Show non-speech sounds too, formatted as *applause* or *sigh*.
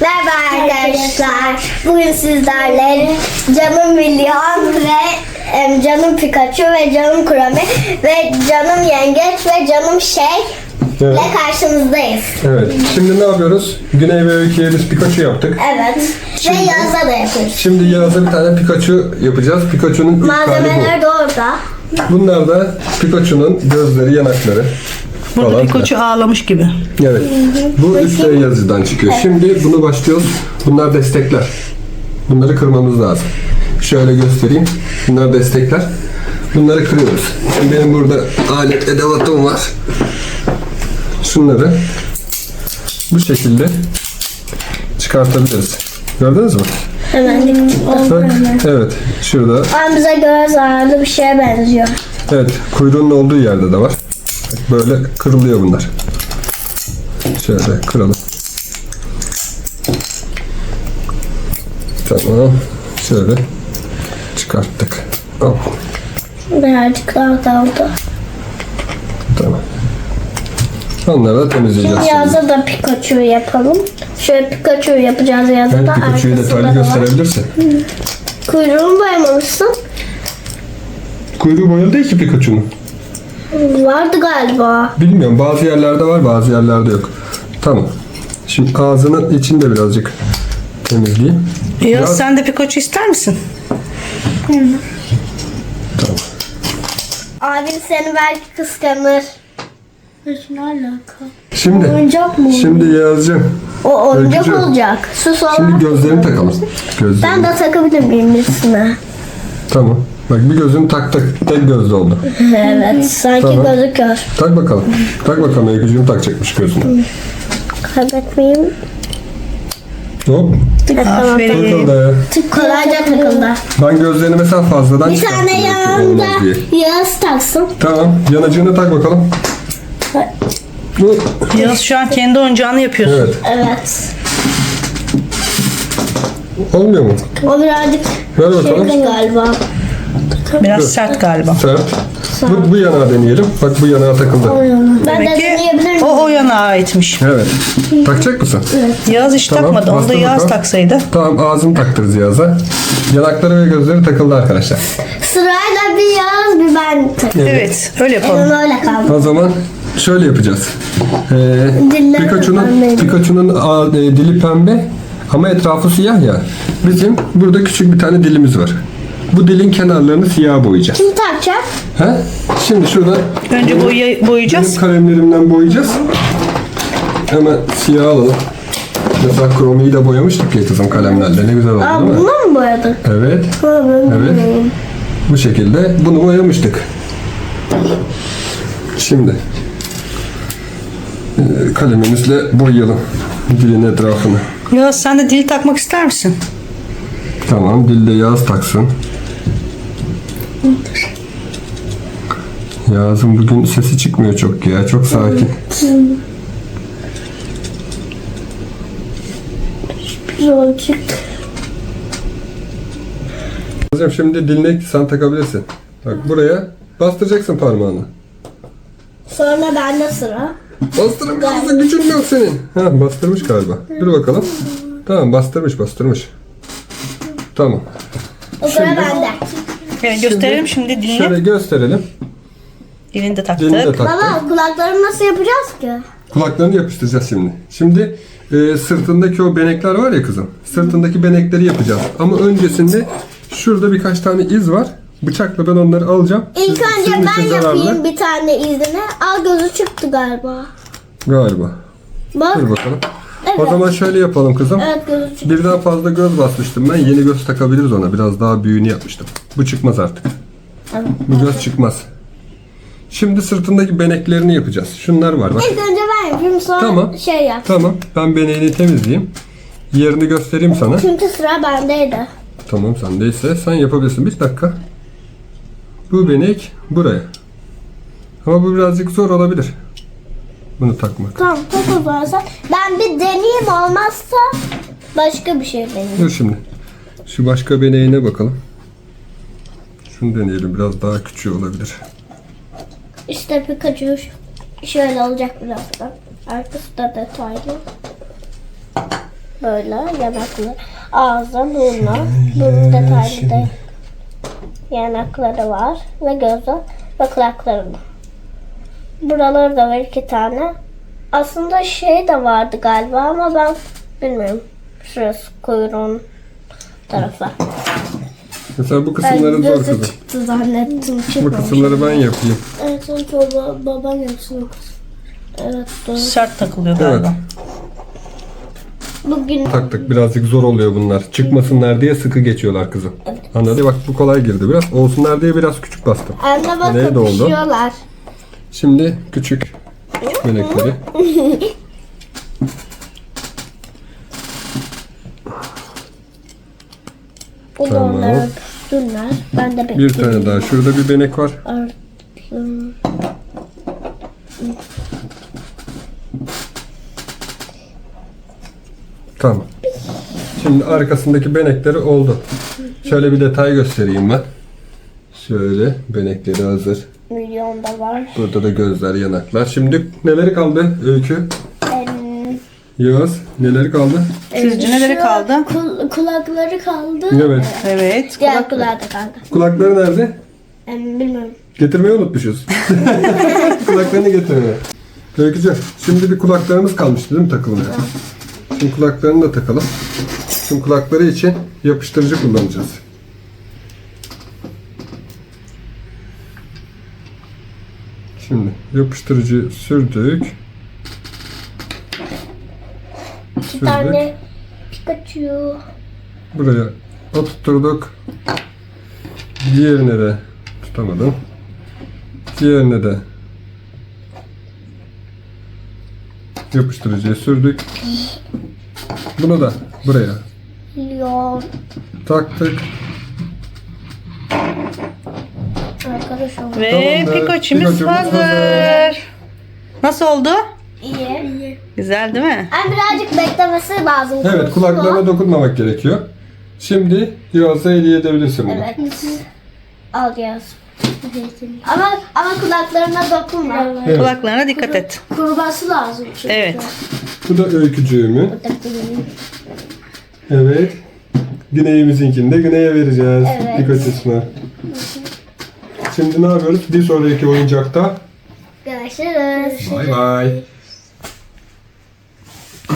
Merhaba arkadaşlar. Bugün sizlerle canım Milyon ve em, canım Pikachu ve canım Kurami ve canım Yengeç ve canım Şey Evet. ile karşınızdayız. Evet. Şimdi ne yapıyoruz? Güney ve Öykü'ye biz Pikachu yaptık. Evet. Ve Yaz'a da yapıyoruz. Şimdi Yağız'a bir tane Pikachu yapacağız. Pikachu'nun ilk hali Malzemeler de orada. bu. Bunlar da Pikachu'nun gözleri, yanakları Burada falan. Pikachu ağlamış gibi. Evet. Bu üstte yazıdan çıkıyor. Şimdi bunu başlıyoruz. Bunlar destekler. Bunları kırmamız lazım. Şöyle göstereyim. Bunlar destekler. Bunları kırıyoruz. Şimdi benim burada alet edevatım var. Şunları bu şekilde çıkartabiliriz. Gördünüz mü? Hemen Bak, evet. Şurada. Ama bize göre zararlı bir şeye benziyor. Evet. Kuyruğunun olduğu yerde de var. Böyle kırılıyor bunlar. Şöyle kıralım. Tamam. Şöyle çıkarttık. Hop. Birazcık daha kaldı. Tamam. Onları da temizleyeceğiz Şimdi. Yaz'a da Pikachu yapalım. Şöyle Pikachu yapacağız Yaz'a Ben da. Pikachu'yu detaylı gösterebilirsin. Kuyruğunu boyamamışsın. Kuyruğu boyalı değil ki Pikachu'nun. Vardı galiba. Bilmiyorum. Bazı yerlerde var, bazı yerlerde yok. Tamam. Şimdi ağzının içinde birazcık temizleyeyim. Ya Biraz- sen de Pikachu ister misin? Tamam. Abin seni belki kıskanır. Ne alaka? Şimdi Oyuncak mı? Şimdi yazacağım. O oyuncak Öykücü. olacak. Sus olan. Şimdi gözlerini takalım. Gözlerini. Ben de takabilir miyim birisine? Tamam. Bak bir gözünü taktık. Tek gözlü oldu. *laughs* evet. Sanki Tamam. gözüküyor. Tak bakalım. Tak bakalım Öykücüğüm takacakmış gözünü. Kaybetmeyeyim. Hop. Aferin. Takıldı. Kolayca takıldı. Ben gözlerini mesela fazladan Bir çıkarttım. tane Öykü yanında olmaz diye. yağız taksın. Tamam. Yanacığını tak bakalım. Bu. Yağız şu an kendi oyuncağını yapıyorsun. Evet. Evet. Olmuyor mu? O birazcık Ver bakalım. galiba. Biraz sert galiba. Sert. Bu, bu yanağı deneyelim. Bak bu yanağa takıldı. Ben de Demek ki deneyebilir miyim? o o yana aitmiş. Evet. Takacak mısın? Yağız hiç Tamam, takmadı. Onu da bastır Yağız bakalım. taksaydı. Tamam ağzını taktırız Yağız'a. Yanakları ve gözleri takıldı arkadaşlar. Sırayla bir yağız bir ben takayım. Evet. öyle yapalım. öyle kaldı. O zaman şöyle yapacağız. Ee, Dilleri Pikachu'nun pembe. Pikachu'nun a- e, dili pembe ama etrafı siyah ya. Bizim burada küçük bir tane dilimiz var. Bu dilin kenarlarını siyah boyayacağız. Kim takacak? He? Şimdi şurada Önce boya, boyayacağız. benim kalemlerimden boyayacağız. Hemen siyah alalım. Mesela kromiyi de boyamıştık ya kızım kalemlerle. Ne güzel oldu Aa değil mi? bununla mı boyadık? Evet. Ha, ben Evet. bilmiyorum. Bu şekilde bunu boyamıştık. Şimdi e, kalemimizle boyayalım dilin etrafını. Yağız sen de dil takmak ister misin? Tamam dilde yağız taksın. Yağız'ın bugün sesi çıkmıyor çok ya. Çok sakin. Birazcık. Hocam şimdi diline sen takabilirsin. Bak buraya bastıracaksın parmağını. Sonra bende sıra. Bastırın gücün yok senin. Ha bastırmış galiba. Dur bakalım. Tamam bastırmış bastırmış. Tamam. O sıra Şimdi- bende. Evet, gösterelim şimdi dilini. Şöyle gösterelim. Dilini de taktık. Dilini de taktık. Baba kulaklarımı nasıl yapacağız ki? Kulaklarını yapıştıracağız şimdi. Şimdi e, sırtındaki o benekler var ya kızım. Sırtındaki benekleri yapacağız. Ama öncesinde şurada birkaç tane iz var. Bıçakla ben onları alacağım. İlk Siz- önce ben için zararlı. yapayım bir tane izini. Al gözü çıktı galiba. Galiba. Bak. Dur bakalım. Evet. O zaman şöyle yapalım kızım. Evet gözü çıktı. Birden fazla göz basmıştım ben. Yeni göz takabiliriz ona. Biraz daha büyüğünü yapmıştım. Bu çıkmaz artık. Evet. Bu göz çıkmaz. Şimdi sırtındaki beneklerini yapacağız. Şunlar var bak. İlk önce ben yapayım sonra Tamam. şey yap. Tamam. Ben beneğini temizleyeyim. Yerini göstereyim sana. Çünkü sıra bendeydi. Tamam sendeyse sen yapabilirsin. Bir dakika. Bu benek buraya. Ama bu birazcık zor olabilir. Bunu takmak. Tamam tak o zaman sen. Ben bir deneyeyim olmazsa başka bir şey deneyeyim. Dur şimdi. Şu başka beneğine bakalım. Şunu deneyelim. Biraz daha küçüğü olabilir. İşte Pikachu şöyle olacak birazdan. Arkası da detaylı. Böyle yanaklı. Ağzı, burnu. Bunun detaylı da yanakları var. Ve gözü ve kulakları var. Buraları da var iki tane. Aslında şey de vardı galiba ama ben bilmiyorum. Şurası kuyruğun tarafı. Mesela bu kısımları zor kızım. çıktı zannettim. Bu Çıkmamış. kısımları ben yapayım. Evet, sen baba, baban yapsın o kız. Evet, doğru. Sert takılıyor Evet. galiba. Bugün Taktık birazcık zor oluyor bunlar. Çıkmasınlar diye sıkı geçiyorlar kızım. Anladın? Bak bu kolay girdi biraz. Olsunlar diye biraz küçük bastım. anne bak Nereye oldu? öpüşüyorlar. Şimdi küçük melekleri. *laughs* Da Tamam. onları öpüştüler. Ben de Bir tane daha. Şurada bir benek var. Artım. Tamam. Şimdi arkasındaki benekleri oldu. Şöyle bir detay göstereyim ben. Şöyle benekleri hazır. Milyon da var. Burada da gözler, yanaklar. Şimdi neleri kaldı Öykü? Yağız neleri kaldı? Sizce neleri şu kaldı? kul- kulakları kaldı. Evet. Evet. Diğer kulak- kulağı da kaldı. Kulakları nerede? Em, bilmiyorum. Getirmeyi unutmuşuz. *laughs* Kulaklarını getirmeye. Öykücüğüm şimdi bir kulaklarımız kalmıştı değil mi takılmaya? Şimdi kulaklarını da takalım. Şimdi kulakları için yapıştırıcı kullanacağız. Şimdi yapıştırıcı sürdük. İki Sürdük. tane Pikachu. Buraya oturtturduk. Diğerine de tutamadım. Diğerine de yapıştırıcıya sürdük. Bunu da buraya Leon. taktık. Arkadaşım. Ve Tamamdır. Pikachu'muz Pikachu'muz hazır. hazır. Nasıl oldu? İyi. Güzel değil mi? Ama birazcık beklemesi lazım. Evet kulaklarına dokunmamak gerekiyor. Şimdi Yağız'a hediye edebilirsin bunu. Evet. Al yaz. Ama ama kulaklarına dokunma. Evet. Kulaklarına dikkat et. Kuruması lazım çünkü. Evet. Bu da öykücüğümün. Evet. Güneyimizinkini de Güney'e vereceğiz. Evet. Pikachu'suna. Şimdi ne yapıyoruz? Bir sonraki oyuncakta Görüşürüz. Bay bay.